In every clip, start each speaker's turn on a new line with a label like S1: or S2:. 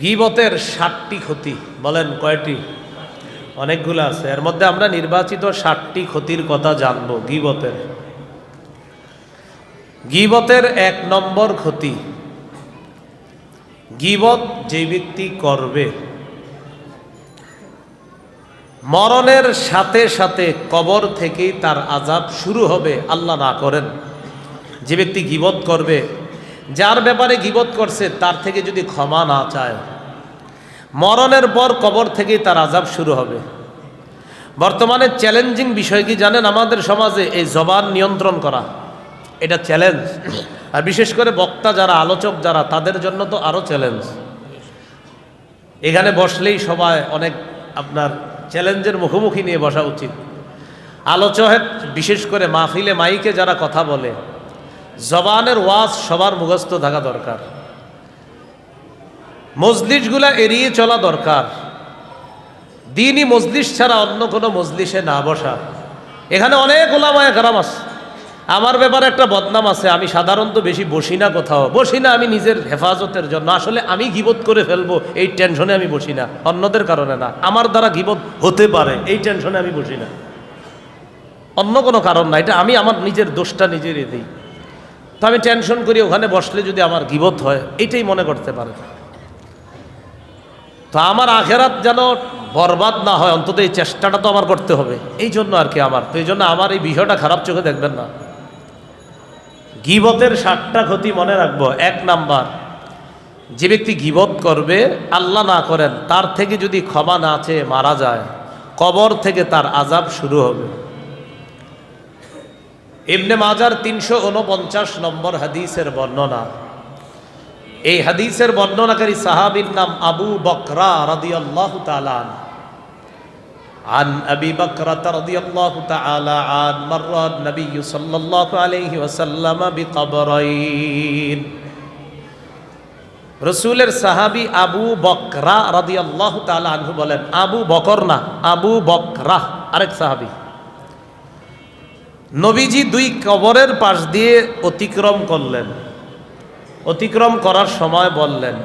S1: গিবতের ষাটটি ক্ষতি, বলেন কয়টি? অনেকগুলো আছে। এর মধ্যে আমরা নির্বাচিত ষাটটি ক্ষতির কথা জানব, গিবতের। গিবতের এক নম্বর ক্ষতি, গিবত যে ব্যক্তি করবে, মরণের সাথে সাথে কবর থেকেই তার আজাব শুরু হবে, আল্লাহ না করেন। যে ব্যক্তি গিবত করবে যার ব্যাপারে গিবত করছে, তার থেকে যদি ক্ষমা না চায়, মরণের পর কবর থেকেই তার আজাব শুরু হবে। বর্তমানে চ্যালেঞ্জিং বিষয় কি জানেন? আমাদের সমাজে এই জবান নিয়ন্ত্রণ করা, এটা চ্যালেঞ্জ আর বিশেষ করে বক্তা যারা, আলোচক যারা, তাদের জন্য তো আরও চ্যালেঞ্জ এখানে বসলেই সবাই অনেক আপনার চ্যালেঞ্জের মুখোমুখি নিয়ে বসা উচিত। আলোচক, বিশেষ করে মাহফিলে মাইকে যারা কথা বলে জবানের ওয়াজ সবার মুখস্থ থাকা দরকার। মজলিশগুলা এড়িয়ে চলা দরকার। দিনই মজলিস ছাড়া অন্য কোনো মজলিসে না বসা। এখানে অনেক ওলামায় গ্রাম আছে। আমার ব্যাপারে একটা বদনাম আছে, আমি সাধারণত বেশি বসি না কোথাও। বসি না আমি নিজের হেফাজতের জন্য। আসলে আমি গিবত করে ফেলব, এই টেনশনে আমি বসি না। অন্যদের কারণে না। আমার দ্বারা গিবত হতে পারে, এই টেনশনে আমি বসি না। অন্য কোনো কারণ না। এটা আমি আমার নিজের দোষটা নিজেরই দিই। তো আমি টেনশন করি, ওখানে বসলে যদি আমার গিবত হয়, এটাই মনে করতে পারে তো আমার আখেরাত যেন বরবাদ না হয়, অন্তত এই চেষ্টাটা তো আমার করতে হবে। এই জন্য আর কি আমার। তো এই জন্য আমার এই বিষয়টা খারাপ চোখে দেখবেন না। গিবতের ষাটটা ক্ষতি মনে রাখব। এক নাম্বার, যে ব্যক্তি গিবত করবে, আল্লাহ না করেন, তার থেকে যদি ক্ষমা না চেয়ে মারা যায়, কবর থেকে তার আজাব শুরু হবে। ইবনে মাজার তিনশো উনপঞ্চাশ নম্বর হাদিসের বর্ণনা এই হাদিসের বর্ণনাকারী সাহাবীর নাম আবু বকরা রাদিয়াল্লাহু তাআলা আনহু। عن أبي بكرة رضي الله تعالى عن مر النبي صلى الله عليه وسلم بقبرين রসুলের সাহাবি আবু বকরা রাদি আল্লাহ আনহু বলেন আবু বকর না আবু বকরা আরেক সাহাবি নবীজি দুই কবরের পাশ দিয়ে অতিক্রম করলেন। অতিক্রম করার সময় বললেন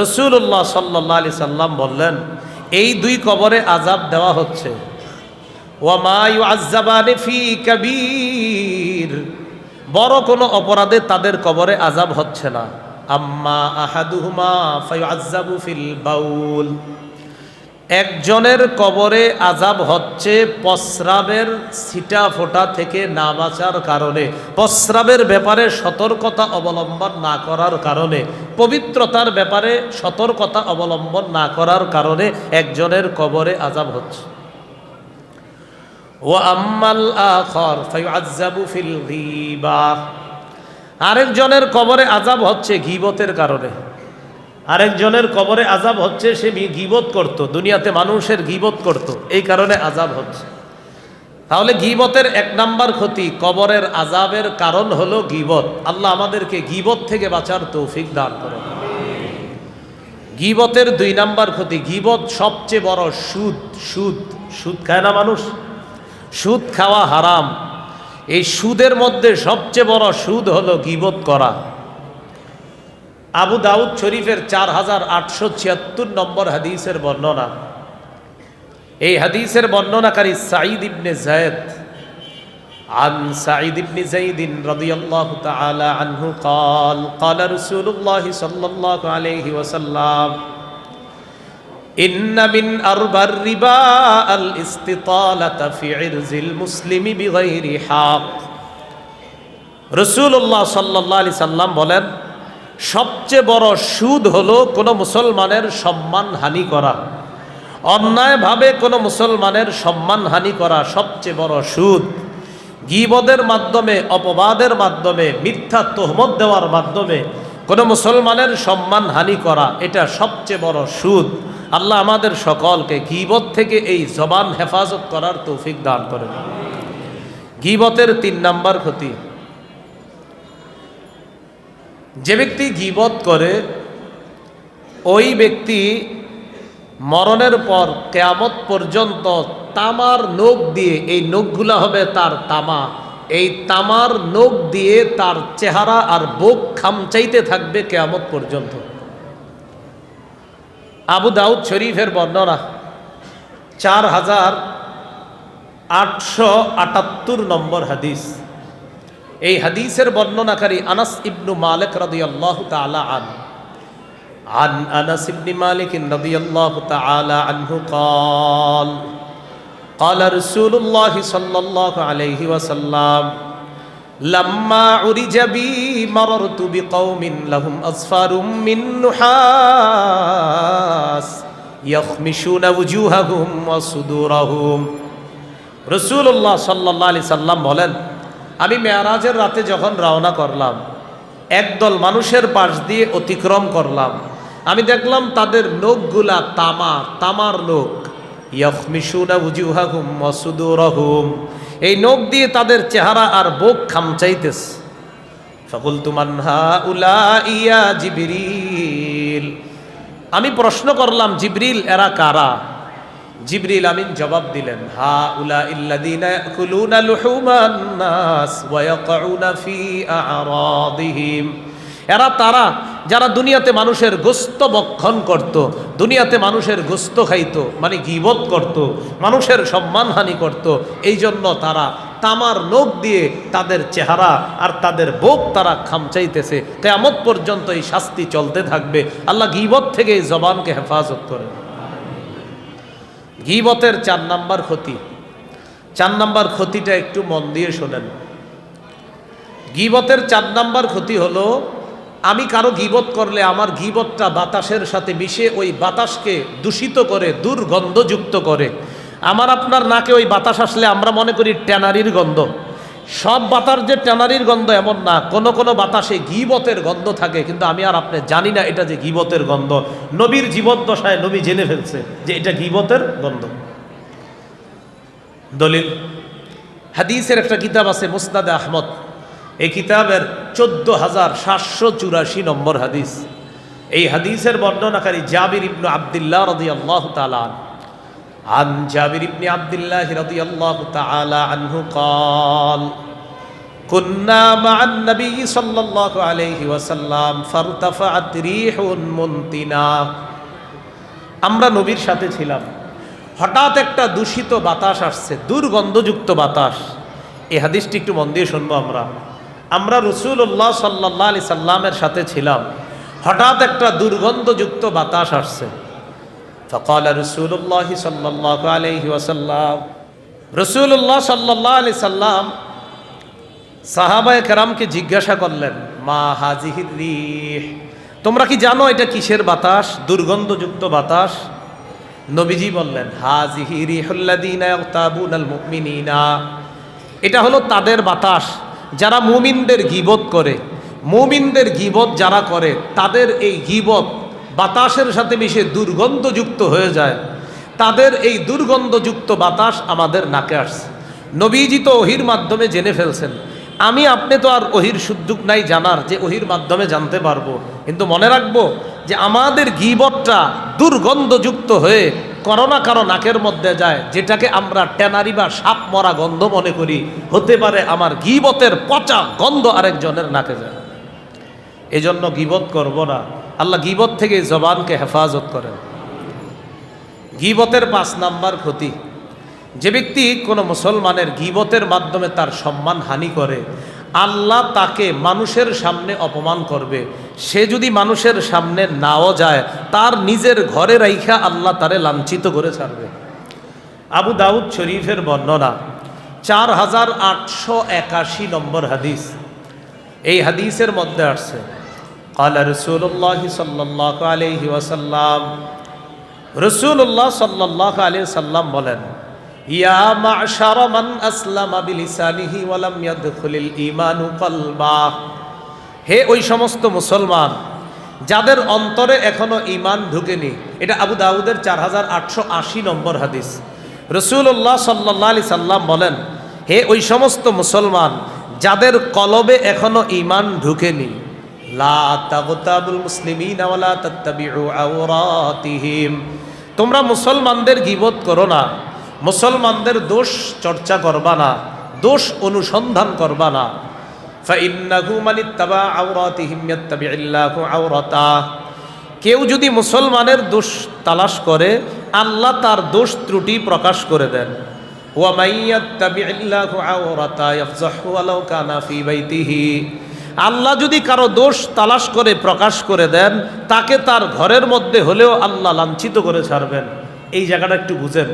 S1: রসুল্লাহ সাল্লাহ আলি সাল্লাম বললেন, এই দুই কবরে আজাব দেওয়া হচ্ছে। ওয়ামায়ু আজাবানে ফি কবির। বড় কোনো অপরাধে তাদের কবরে আজাব হচ্ছে না। আম্মা আহাদুহুমা ফায়ু আজাবু ফিল বাউল। একজনের কবরে আজাব হচ্ছে প্রস্রাবের ছিটা ফোটা থেকে না বাঁচার কারণে প্রস্রাবের ব্যাপারে সতর্কতা অবলম্বন না করার কারণে, পবিত্রতার ব্যাপারে সতর্কতা অবলম্বন না করার কারণে একজনের কবরে আজাব হচ্ছে। ও আম্মাল আরেকজনের কবরে আজাব হচ্ছে গীবতের কারণে। আরেকজনের কবরে আজাব হচ্ছে, সে গিবত করত। দুনিয়াতে মানুষের গিবত করত। এই কারণে আজাব হচ্ছে। তাহলে গিবতের এক নাম্বার ক্ষতি, কবরের আজাবের কারণ হলো গিবত। আল্লাহ আমাদেরকে গিবত থেকে বাঁচার তৌফিক দান করে গিবতের দুই নাম্বার ক্ষতি, গিবত সবচেয়ে বড় সুদ সুদ। সুদ খায় না মানুষ? সুদ খাওয়া হারাম। এই সুদের মধ্যে সবচেয়ে বড় সুদ হলো গিবত করা। আবু দাউদ শরীফের চার হাজার আটশো ছিয়াত্তর নম্বর হাদিসের বর্ণনা এই হাদিসের বর্ণনাকারী সাঈদ ইবনে জায়দ عن سعيد بن زيد رضي الله تعالى عنه قال قال رسول الله صلى الله عليه وسلم إن من أربى الربا الاستطالة في عرز المسلم بغير حق رسول الله صلى الله عليه وسلم বলেন সবচেয়ে বড় সুদ হলো কোনো মুসলমানের সম্মান হানি করা। অন্যায়ভাবে কোনো মুসলমানের সম্মান হানি করা সবচেয়ে বড় সুদ। গিবদের মাধ্যমে, অপবাদের মাধ্যমে, মিথ্যা তোহমত দেওয়ার মাধ্যমে কোনো মুসলমানের সম্মান হানি করা, এটা সবচেয়ে বড় সুদ। আল্লাহ আমাদের সকলকে গিবত থেকে এই জবান হেফাজত করার তৌফিক দান করেন। গিবতের তিন নাম্বার ক্ষতি। যে ব্যক্তি গিবত করে, ওই ব্যক্তি মরণের পর কেয়ামত পর্যন্ত তামার নখ দিয়ে, এই নখগুলা হবে তার তামা। এই তামার নখ দিয়ে তার চেহারা আর বুক খামচাইতে থাকবে কেয়ামত পর্যন্ত। আবু দাউদ শরীফের বর্ণনা, চার হাজার আটশো আটাত্তর নম্বর হাদিস। এই হাদিসের বর্ণনাকারী আনাস ইবনু মালিক রাদিয়াল্লাহু তাআলা আন عن انس بن مالك رضي الله تعالى عنه قال قال رسول الله صلى الله عليه وسلم لما عرج بي مررت بقوم لهم اصفار من نحاس يخمشون وجوههم وصدورهم রসুল্লাহ সাল্লাহ আলি সাল্লাম বলেন আমি মেয়ারাজের রাতে যখন রওনা করলাম, একদল মানুষের পাশ দিয়ে অতিক্রম করলাম। আমি দেখলাম তাদের নখগুলা তামা তামার নখ এই নখ দিয়ে তাদের চেহারা আর বোক খামচাইতেছে। ফকুল তুমানহা উলা ইয়া আমি প্রশ্ন করলাম, জিবরিল, এরা কারা? জিবরিল আমিন জবাব দিলেন, হা উলা ইল্লাযীনা ইয়াকুলুনা লুহুমান নাস ওয়া ফি আরাদিহিম। এরা তারা যারা দুনিয়াতে মানুষের গোস্ত বক্ষণ করত, দুনিয়াতে মানুষের গোস্ত খাইত মানে গিবত করত, মানুষের সম্মানহানি করত এই জন্য তারা তামার নখ দিয়ে তাদের চেহারা আর তাদের বোক তারা খামচাইতেছে। কেয়ামত পর্যন্ত এই শাস্তি চলতে থাকবে। আল্লাহ গিবত থেকে এই জবানকে হেফাজত করেন। গিবতের চার নাম্বার ক্ষতি। চার নাম্বার ক্ষতিটা একটু মন দিয়ে শোনেন। গিবতের চার নাম্বার ক্ষতি হলো, আমি কারও গিবত করলে আমার গিবতটা বাতাসের সাথে মিশে ওই বাতাসকে দূষিত করে, দুর্গন্ধযুক্ত করে। আমার আপনার নাকে ওই বাতাস আসলে আমরা মনে করি ট্যানারির গন্ধ। সব বাতার যে ট্যানারির গন্ধ এমন না, কোনো কোনো বাতাসে গিবতের গন্ধ থাকে, কিন্তু আমি আর আপনি জানি না এটা যে গিবতের গন্ধ। নবীর জীবদ্দশায় নবী জেনে ফেলছে যে এটা গিবতের গন্ধ। দলিল, হাদিসের একটা কিতাব আছে মুসনাদে আহমদ। এই কিতাবের চোদ্দ হাজার সাতশো চুরাশি নম্বর হাদিস। এই হাদিসের বর্ণনাকারী জাবির ইবনু আবদুল্লাহ রদি আল্লাহ তালান عن جابر بن عبد الله رضي الله تعالى عنه قال كنا مع النبي صلى الله عليه وسلم فارتفعت ريح منتنا আমরা নবীর সাথে ছিলাম হঠাৎ একটা দূষিত বাতাস আসছে দুর্গন্ধযুক্ত বাতাস এই হাদিসটি একটু মন দিয়ে শুনবো আমরা আমরা রসুল্লাহ সাল্লাহ আলি সাল্লামের সাথে ছিলাম হঠাৎ একটা দুর্গন্ধযুক্ত বাতাস আসছে ফকাল রসুল্লাহ সাল্লাহ আলহি ওসাল্লাম রসুল্লাহ সাল্লাহ আলি সাল্লাম সাহাবায় কেরামকে জিজ্ঞাসা করলেন, মা হাজিহির রিহ? তোমরা কি জানো এটা কিসের বাতাস? দুর্গন্ধযুক্ত বাতাস? নবীজি বললেন, হাজিহি রিহল্লাদিনা এটা হলো তাদের বাতাস, যারা মুমিনদের গিবত করে। মুমিনদের গিবত যারা করে, তাদের এই গিবত বাতাসের সাথে মিশে দুর্গন্ধযুক্ত হয়ে যায়। তাদের এই দুর্গন্ধযুক্ত বাতাস আমাদের নাকে আসছে। নবীজি তো ওহির মাধ্যমে জেনে ফেলছেন। আমি, আপনি তো আর ওহির সুযোগ নাই জানার যে ওহির মাধ্যমে জানতে পারব। কিন্তু মনে রাখব যে আমাদের গিবতটা দুর্গন্ধযুক্ত হয়ে করোনা কারও নাকের মধ্যে যায়, যেটাকে আমরা ট্যানারি বা সাপ মরা গন্ধ মনে করি। হতে পারে আমার গিবতের পচা গন্ধ আরেকজনের নাকে যায়। এজন্য গিবত করব না। আল্লাহ গিবত থেকে জবানকে হেফাজত করেন। গিবতের পাঁচ নাম্বার ক্ষতি, যে ব্যক্তি কোনো মুসলমানের গিবতের মাধ্যমে তার সম্মান হানি করে, আল্লাহ তাকে মানুষের সামনে অপমান করবে। সে যদি মানুষের সামনে নাও যায়, তার নিজের ঘরে রাইখা আল্লাহ তারে লাঞ্ছিত করে ছাড়বে। আবু দাউদ শরীফের বর্ণনা, চার হাজার আটশো একাশি নম্বর হাদিস। এই হাদিসের মধ্যে আসছে قال رسول الله صلى الله عليه وسلم রসুল্লাহ সাল্লাহ আলী সাল্লাম বলেন ইয়া মাশার মান আসলামা বিলিসানিহি ওয়ালাম ইয়াদখুলিল ঈমানু কলবা হে ওই সমস্ত মুসলমান যাদের অন্তরে এখনো ঈমান ঢুকেনি এটা আবু দাউদের চার হাজার আটশো আশি নম্বর হাদিস রসুল্লাহ সাল্লাহ আলি সাল্লাম বলেন হে ওই সমস্ত মুসলমান যাদের কলবে এখনো ঈমান ঢুকেনি তোমরা মুসলমানদের গিবত করো না, মুসলমানদের দোষ চর্চা করবা না, দোষ অনুসন্ধান করবা না। কেউ যদি মুসলমানের দোষ তালাশ করে, আল্লাহ তার দোষ ত্রুটি প্রকাশ করে দেন। ওয়ামাইয়াত্তাবিউল্লাহু আওরাতা, ইয়াফজাহু ওয়ালাউ কানা ফি বাইতিহি। আল্লাহ যদি কারও দোষ তালাশ করে, প্রকাশ করে দেন, তাকে তার ঘরের মধ্যে হলেও আল্লাহ লাঞ্ছিত করে ছাড়বেন। এই জায়গাটা একটু বুঝেন।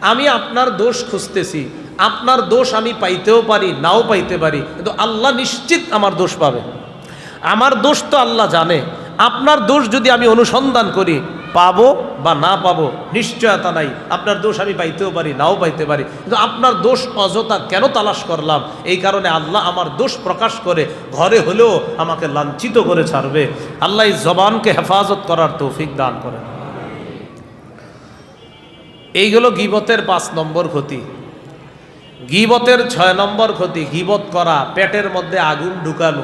S1: আমি আপনার দোষ খুঁজতেছি। আপনার দোষ আমি পাইতেও পারি, নাও পাইতে পারি, কিন্তু আল্লাহ নিশ্চিত আমার দোষ পাবে। আমার দোষ তো আল্লাহ জানে। আপনার দোষ যদি আমি অনুসন্ধান করি পাবো বা না পাবো নিশ্চয়তা নাই। আপনার দোষ আমি পাইতেও পারি, নাও পাইতে পারি। কিন্তু আপনার দোষ অযথা কেন তালাশ করলাম? এই কারণে আল্লাহ আমার দোষ প্রকাশ করে ঘরে হলেও আমাকে লাঞ্ছিত করে ছাড়বে। আল্লাহ এই জবানকে হেফাজত করার তৌফিক দান করেন। এইগুলো গিবতের পাঁচ নম্বর ক্ষতি। গিবতের ছয় নম্বর ক্ষতি, গিবত করা, পেটের মধ্যে আগুন ঢুকানো।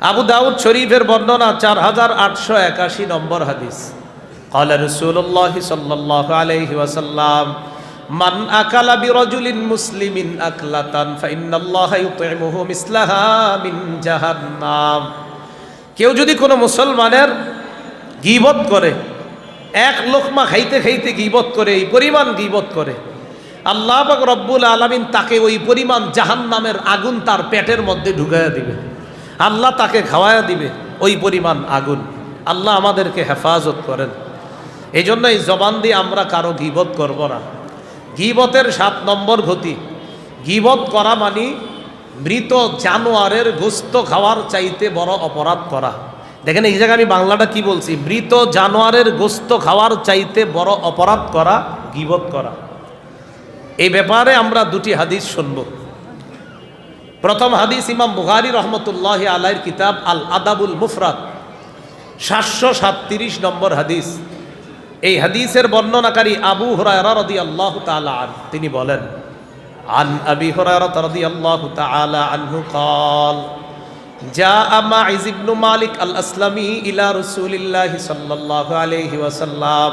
S1: আবু দাউদ শরীফের বর্ণনা চার হাজার আটশো একাশি নম্বর হাদিস। قال رسول الله صلى الله عليه وسلم من أكل برجل مسلم أكلة فإن الله يطعمه مثلها من جهنم কেউ যদি কোনো মুসলমানের গিবত করে এক লোকমা খাইতে খাইতে গিবত করে এই পরিমাণ গিবত করে আল্লাহ পাক রব্বুল আলমিন তাকে ওই পরিমাণ জাহান্নামের আগুন তার পেটের মধ্যে ঢুকাইয়া দিবে আল্লাহ তাকে খাওয়াইয়া দিবে ওই পরিমাণ আগুন আল্লাহ আমাদেরকে হেফাজত করেন এই জন্য এই জবান দিয়ে আমরা কারও গিবত করব না। গিবতের সাত নম্বর ক্ষতি গিবত করা মানে মৃত জানোয়ারের গোস্ত খাওয়ার চাইতে বড় অপরাধ করা। দেখেন, এই জায়গায় আমি বাংলাটা কি বলছি? মৃত জানোয়ারের গোস্ত খাওয়ার চাইতে বড় অপরাধ করা, গিবত করা। এই ব্যাপারে আমরা দুটি হাদিস শুনব। প্রথম হাদিস ইমাম বুখারি রহমতুল্লাহ আলাইর কিতাব আল আদাবুল মুফরাত সাতশো সাতত্রিশ নম্বর হাদিস। এই হাদিসের বর্ণনাকারী আবু হুরায়রা রদি আল্লাহ তালা আন তিনি বলেন আন আবি হুরায়রা রদি আল্লাহ তালা আনহু কল جاء معز بن مالك الأسلمي إلى رسول الله صلى الله عليه وسلم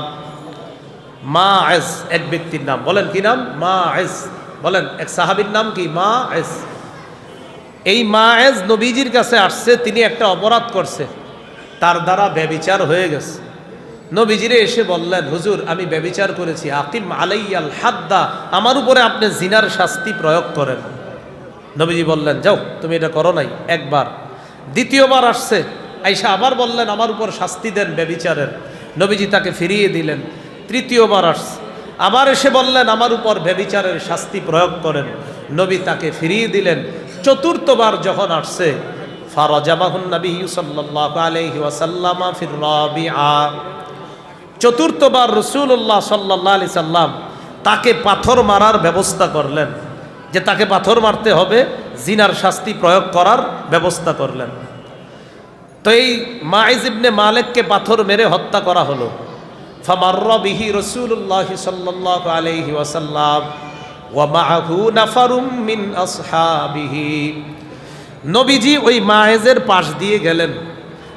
S1: মাএজ এক ব্যক্তির নাম বলেন কি নাম মাএজ বলেন এক সাহাবীর নাম কি মাএজ এই মাএজ নবীজির কাছে আসছে তিনি একটা অপরাধ করছে তার দ্বারা ব্যবিচার হয়ে গেছে নবীজিরে এসে বললেন, হুজুর, আমি ব্যবিচার করেছি। আকিম আলাইয়াল হাদ্দা। আমার উপরে আপনি জিনার শাস্তি প্রয়োগ করেন। নবীজি বললেন, যাও, তুমি এটা করো নাই, একবার। দ্বিতীয়বার আসছে। আইসা আবার বললেন, আমার উপর শাস্তি দেন ব্যবিচারের। নবীজি তাকে ফিরিয়ে দিলেন। তৃতীয়বার আসছে। আবার এসে বললেন, আমার উপর ব্যবিচারের শাস্তি প্রয়োগ করেন। নবী তাকে ফিরিয়ে দিলেন। চতুর্থবার যখন আসছে, ফারজামাহুন নবী সাল্লাল্লাহু আলাইহি ওয়াসাল্লামা ফির চতুর্থবার রসুল্লাহ সাল্লাহ সাল্লাম তাকে পাথর মারার ব্যবস্থা করলেন। যে তাকে পাথর মারতে হবে, জিনার শাস্তি প্রয়োগ করার ব্যবস্থা করলেন। তো এই মাইজ মালেককে পাথর মেরে হত্যা করা হলো। ফামার্র বিহি রসুল্লাহ সাল্লাহ আলাইহি ওয়াসাল্লাম নবীজি ওই মায়েজের পাশ দিয়ে গেলেন।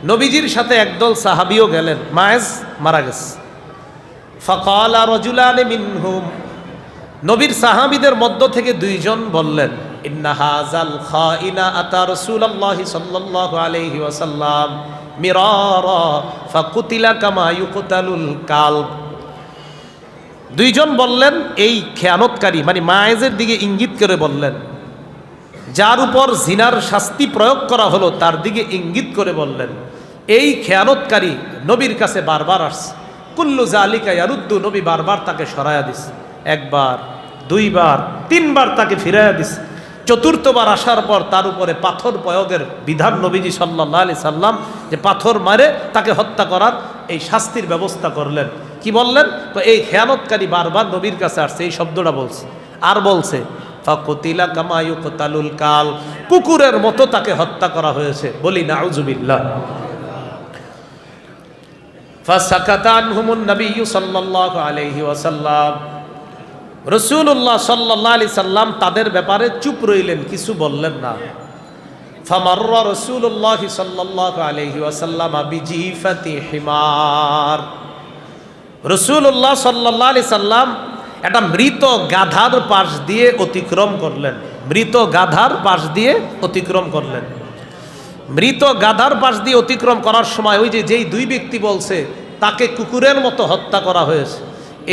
S1: নবীজির সাথে একদল সাহাবিও গেলেন। মায়েজ মারা গেছে। ফকালা রজুলানে মিনহুম। নবীর সাহাবিদের মধ্য থেকে দুইজন বললেন, ইন্না হাজাল খাইনা আতা রাসূলুল্লাহি সাল্লাল্লাহু আলাইহি ওয়াসাল্লাম মিরারা ফাকুতিলা কামা ইউকতালুল কালব। দুইজন বললেন, এই খেয়ানতকারী মানে মায়েজের দিকে ইঙ্গিত করে বললেন, যার উপর জিনার শাস্তি প্রয়োগ করা হলো, তার দিকে ইঙ্গিত করে বললেন এই খেয়ানতকারী নবীর কাছে বারবার আসছে। কুল্লু জালিকা ইয়ারুদ্দু, নবী বারবার তাকে সরাইয়া দিস একবার, দুইবার, তিনবার তাকে ফিরাইয়া দিস চতুর্থবার আসার পর তার উপরে পাথর প্রয়োগের বিধান নবীজি সাল্লাহ আলি সাল্লাম, যে পাথর মারে তাকে হত্যা করার এই শাস্তির ব্যবস্থা করলেন। কি বললেন? তো এই খেয়ানতকারী বারবার নবীর কাছে আসছে, এই শব্দটা বলছে। আর বলছে, ফাকুতিলা কামায়ু কোতালুল কাল কুকুরের মতো তাকে হত্যা করা হয়েছে। বলি না তাদের ব্যাপারে চুপ রইলেন, কিছু বললেন না। আলাইহি হিমার। একটা মৃত গাধার পাশ দিয়ে অতিক্রম করলেন। মৃত গাধার পাশ দিয়ে অতিক্রম করলেন। মৃত গাধার পাশ দিয়ে অতিক্রম করার সময় ওই যে যেই দুই ব্যক্তি বলছে, তাকে কুকুরের মতো হত্যা করা হয়েছে।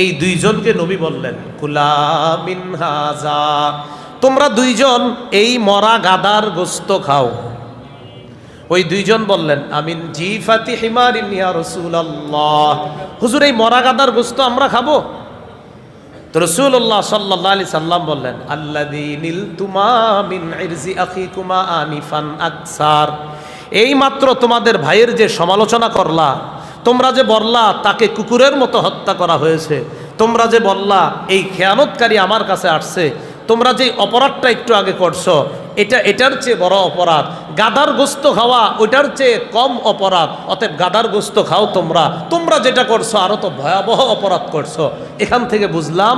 S1: এই দুইজনকে নবী বললেন, কুলা মিন হাজা, তোমরা দুইজন এই মরা গাদার গোস্ত খাও। ওই দুইজন বললেন, আমিন জিফাতি হিমারিন ইয়া রাসূলুল্লাহ। হুজুর, এই মরা গাদার গোস্ত আমরা খাব? তো রসুল্লাহ সাল্লাহ আলি সাল্লাম বললেন আল্লাদি নীল তুমা মিন আখিকুমা আনিফান আকসার। এই মাত্র তোমাদের ভাইয়ের যে সমালোচনা করলা, তোমরা যে বললা তাকে কুকুরের মতো হত্যা করা হয়েছে, তোমরা যে বললা এই খেয়ানতকারী আমার কাছে আসছে তোমরা যে অপরাধটা একটু আগে করছ, এটা এটার চেয়ে বড় অপরাধ। গাদার গোস্ত খাওয়া, ওইটার চেয়ে কম অপরাধ। অতএব গাদার গোস্ত খাও তোমরা। তোমরা যেটা করছ আরও তো ভয়াবহ অপরাধ করছ। এখান থেকে বুঝলাম,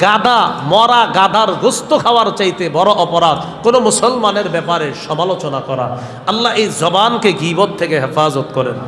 S1: গাদা, মরা গাদার গোস্ত খাওয়ার চাইতে বড় অপরাধ। কোনো মুসলমানের ব্যাপারে সমালোচনা করা। আল্লাহ এই জবানকে গিবত থেকে হেফাজত করেন।